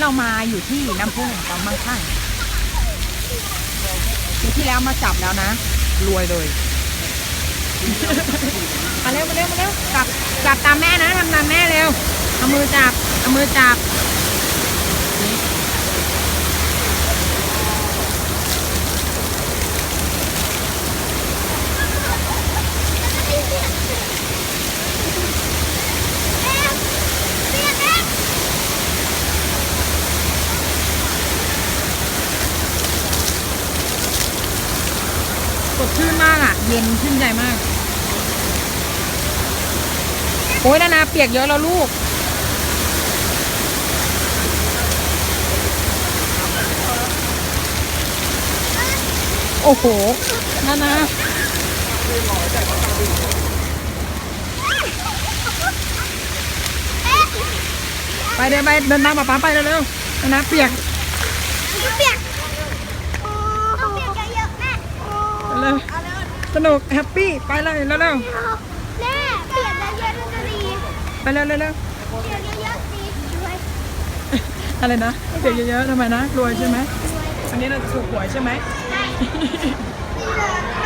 เรามาอยู่ที่น้ำพุแห่งความมั่งคั่งปีที่แล้วมาจับแล้วนะ รวยเลย มาเร็วมาเร็วมาเร็วจับจับตามแม่นะทำตามแม่เร็วเอามือจับเอามือจับ สดชื่นมากอะ เย็นชื่นใจมาก โอ้ยนานาเปียกเยอะแล้วลูก โอ้โหนานาไปเดินไปเดินตามป๊าป๊าไปเร็วๆนานาเปียก เปียกต้องเปียกเยอะๆแม่ เร็ว สนุกแฮปปี้ไปเลยเร็วแม่เปียกเยอะๆจะดีๆไปเร็วเร็วเปียกเยอะๆดีด้วยๆอะไรนะเปียกเยอะๆทำไมนะรวยใช่ไหมอันนี้เราถูกหวยใช่ไหมนี่เลย